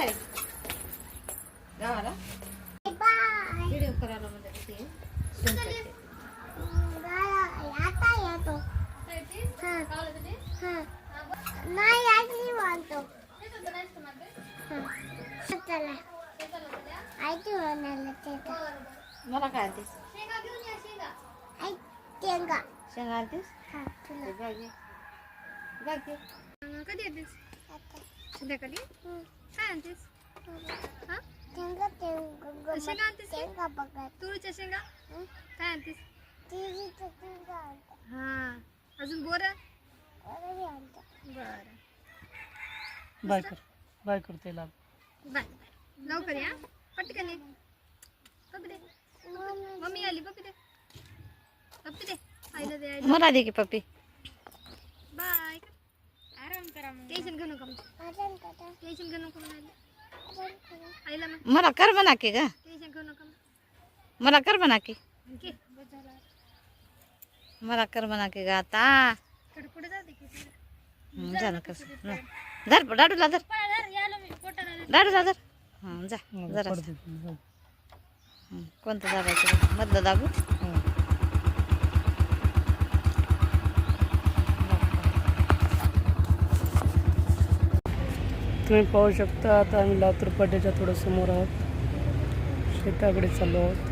आहे गावाला bye video करायला ते स्वयंपाक. आता येतो नाही आजी म्हणतो चला आजी म्हणाला त्याचा मला काय आणतेस शेंगा आणतेस हा. कधी येतेस संध्याकाळी? हं. काय आणतेस? हा? शेंगा आणतेस बघत तुरीच्या शेंगा? हं? काय आणतेस? हा. अजून बोर? बर. बाय कर. बाय कर त्याला बाय लवकर या. पटकन ये पप्पी दे. मम्मी मम्मी आली पप्पी दे. पप्पी दे. आईला दे आईला मला दे की पप्पी. बाय. टेन्शन घेऊ नका. आराम करा. टेन्शन घेऊ नको म्हणाले. आराम करा. आईला मग मला कर म्हणा की ग. टेन्शन घेऊ नका मला कर म्हणा की. मला कर म्हणा की ग आता. हं, झालं कसं. हं. धर डाडूला धर. यालो मी. पोटाला डाडूला धर. हां जा जरा कोणतं दाबायचं? मधलं दाबू? तुम्ही पाहू शकता. आता आम्ही लातूर पाट्याच्या थोडं समोर आहोत. शेताकडे चाललो आहोत.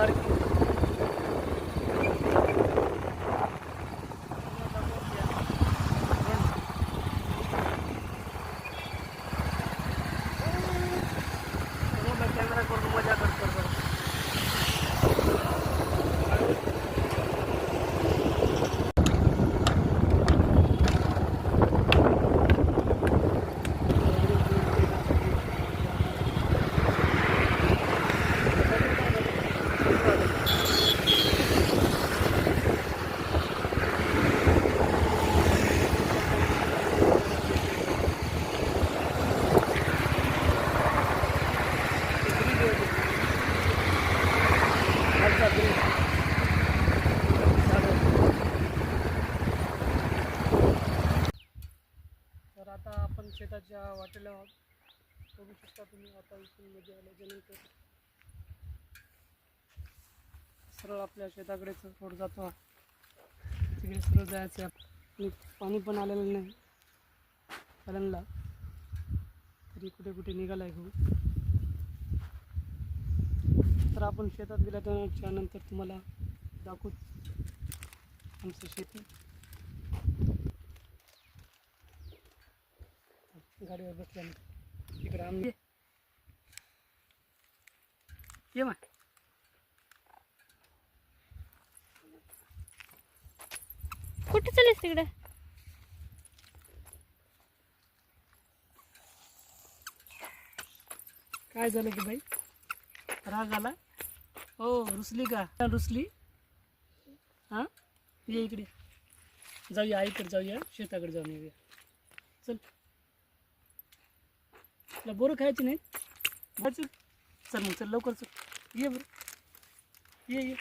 इकडे पार्क कॅमेरा करून मजा करतो तर आता आपण शेताच्या वाटेला. बघू शकता तुम्ही आता इथून आल्याच्यानंतर सरळ आपल्या शेताकडेच रोड जातो. आहोत. तिकडे सरळ जायचं आहे. आणि पाणी पण आलेलं नाही. कलनला तरी कुठे कुठे निघाला आहे हो. तर आपण शेतात गेल्याच्यानंतर तुम्हाला दाखवू आमचं शेती. गाडीवर बसल्यानंतर इकडे आम्ही ये मा कुठे चाललीस तिकडे? काय झालं की बाई? राग आला? हो रुसली का? रुसली. हां? ये इकडे. जाऊया आईकडे जाऊया शेताकडे जाऊन येऊया. चल. तुला बोरं खायची नाही. बरं चल मग चल लवकर चल. ये बरं. ये ये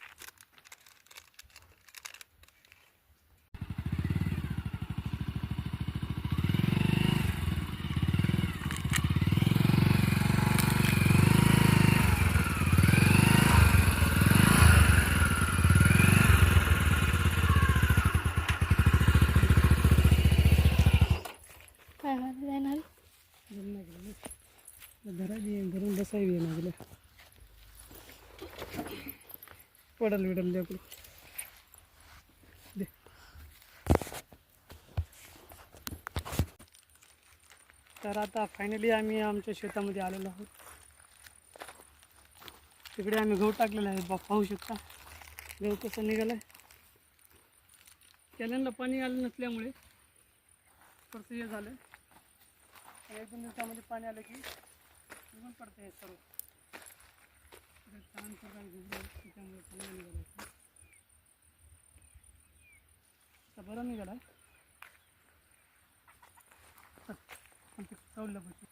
काय जाणार घरा घरून बसावी ना तुला पडल तर आता फायनली आम्ही आमच्या शेतामध्ये आलेलो आहोत तिकडे आम्ही गहू टाकलेला आहे बा पाहू शकता गहू कसं निघालाय कॅनलला पाणी आलं नसल्यामुळे परत हे झालं एक दोन दिवसामध्ये पाणी आलं की निघून पडतं हे सर्व. इकडे तण तर त्याच्यामुळे चांगलं निघालं आता बरं निघाला चवलं बघ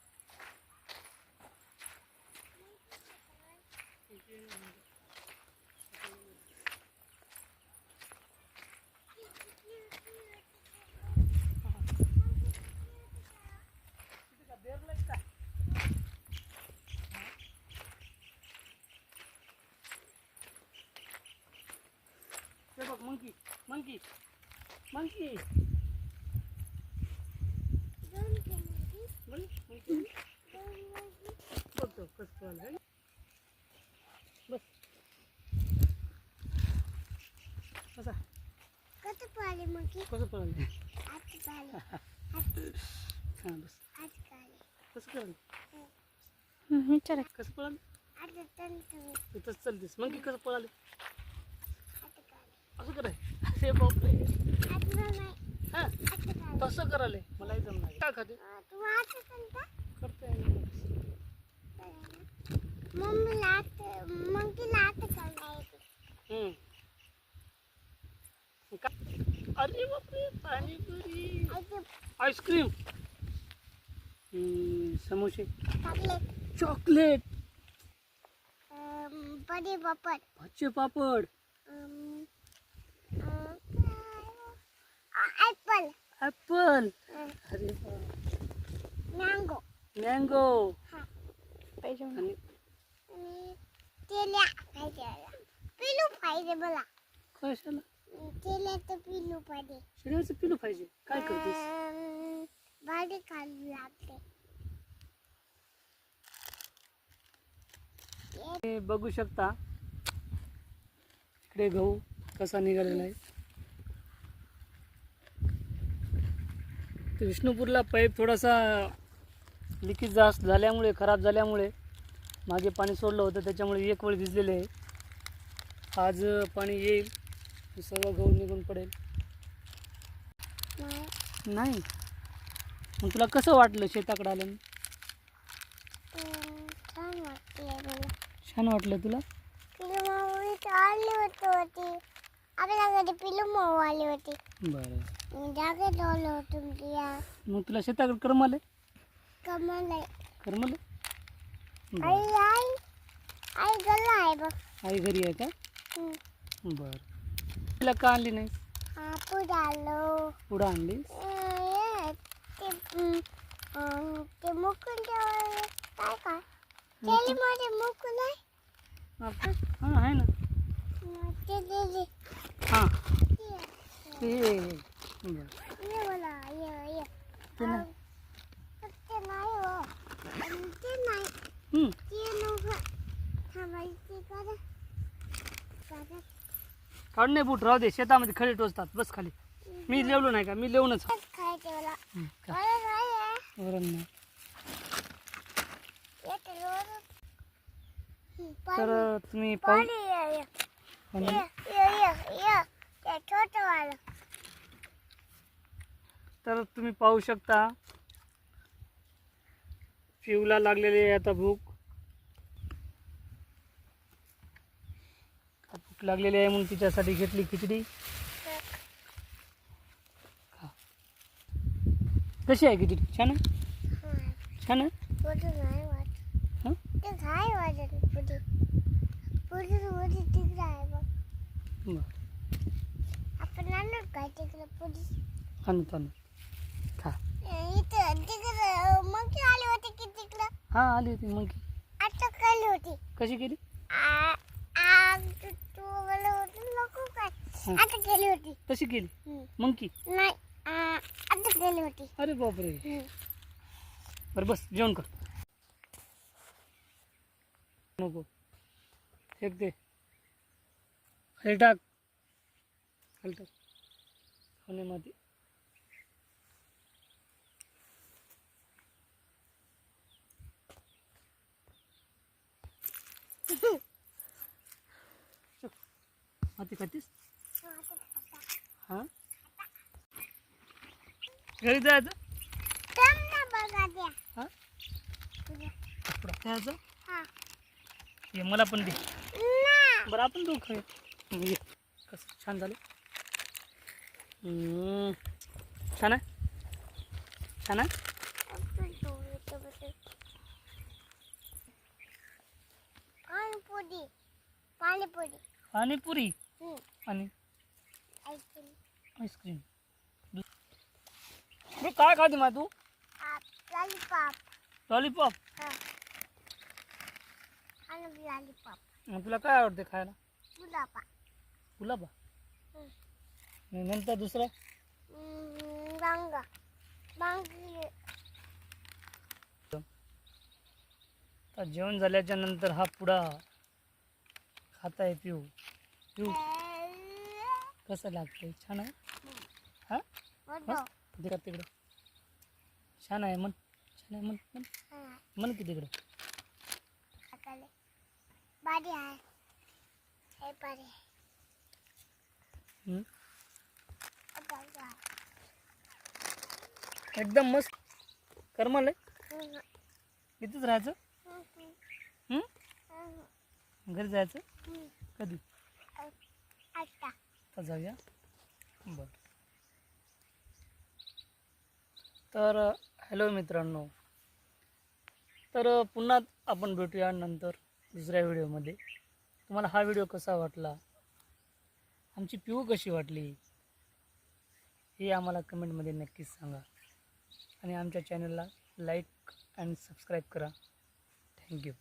बघ मंकी मंकी मंकी मंकी बघतो कसं पळालं है ना? बस बसा कसं पाहिले मग की कसं पळालं आज पाहिले हां बस आज पाहिले कसं पळालं हं, विचारा. कसं पळालं? आज तंत. तू तसं चालतेस मंकी कसं पळाले? पाहिले असं कराय. अरे बापरे हां. तसं करायला. मलाही जमणार काय खाते? करते. मम्मी मग हम्म. अरे बापरे पाणीपुरी. आईस्क्रीम समोसे. चॉकलेट चॉकलेट बडे पापड. भज्जे पापड. ऍपल अरे मँगो मँगो पाहिजे आणि तेल्या पाहिजे पिलू पाहिजे मला. कशाला? तेल्याचं पिलू पाहिजे. पिलू पाहिजे. काय करतेस? भाजी काढू लागते. हे बघू शकता. इकडे गहू कसा निघालेला आहे. ते विष्णुपूरला पाईप थोडासा लिकेज जास्त झाल्यामुळे खराब झाल्यामुळे मागे पाणी सोडलं होतं. त्याच्यामुळे एक वेळ भिजलेले आहे. आज पाणी येईल. सर्व गहू निघून पडेल. नाही. मग तुला कसं वाटलं शेताकडे आलं छान वाटते मला छान वाटलं तुला आली होती. होती आपल्या घरी पिलू माऊ आली होती. बरं. तुमच्या मग तुला शेताकडे करमले कमल करमले बरं. आई आई आई गल्ला आहे बघ. आई घरी आहे का? हम्म. बरं. तिला का आणली नाही आपण आलो. पुढं आणली अं, ते अं, अं, ते मुकुंद काय काय तेलीमध्ये मुकुंद. आहे. हां आहे ना. मग ते हां हो हं, काढून नाही बूट राहू दे शेतामध्ये खडे टोचतात बस खाली. मी लिवलो नाही का? मी वरण नाही. हं, तर तुम्ही पाहू छोटं वालं. तर तुम्ही पाहू शकता. पिऊला लागलेली आहे आता भूक. भूक लागलेली आहे म्हणून तिच्यासाठी घेतली खिचडी. कशी आहे खिचडी? छान आहे? हं, छान आहे हाँ आली होती मग आता खाली होती. कशी केली? आ- आ- तू तू होती नको काय. हं. आता गेली होती. कशी केली? हं. मंकी नाही आ- आता गेली होती. अरे बापरे. हं. बरं बस जेवण कर. नको. फेक दे. खाली टाक. खाली टाक. खाण्यामध्ये माती खातीस? हा? घरी जायचं थांब खायचं ये मला पण दे. बरं आपण दोघ खाऊया. कसं? छान झालं. हम्म. छान आहे? छान आहे? पाणीपुरी. पाणीपुरी. पाणीपुरी? हम्म. आणि आईस्क्रीम. आईस्क्रीम. बरं काय खाते मा तू? लॉलीपॉप. लॉलीपॉप? हा. आणि लॉलीपॉप. मग तुला काय आवडते खायला? गुलाबा. गुलाबा? हम्म. आणि नंतर दुसरं? बांगा जेवण झाल्याच्यानंतर हा पुडा खाताय पिऊ. पिऊ. कसं लागतंय? छान आहे? हा? मस्त तिकडं. छान आहे मन छान आहे मन मन मन की तिकडं. आहे. हे आहे. आहे एकदम मस्त. करमल आहे इथंच राहायचं? घरी जायचं. कधी? आता. आता जाऊया? बरं. तर हॅलो मित्रांनो. तर पुन्हा आपण भेटूया नंतर दुसऱ्या व्हिडिओमध्ये. तुम्हाला हा व्हिडिओ कसा वाटला? आमची पिऊ कशी वाटली? हे आम्हाला कमेंटमध्ये नक्कीच सांगा. आणि आमच्या चॅनलला लाईक अँड सबस्क्राईब करा. Thank you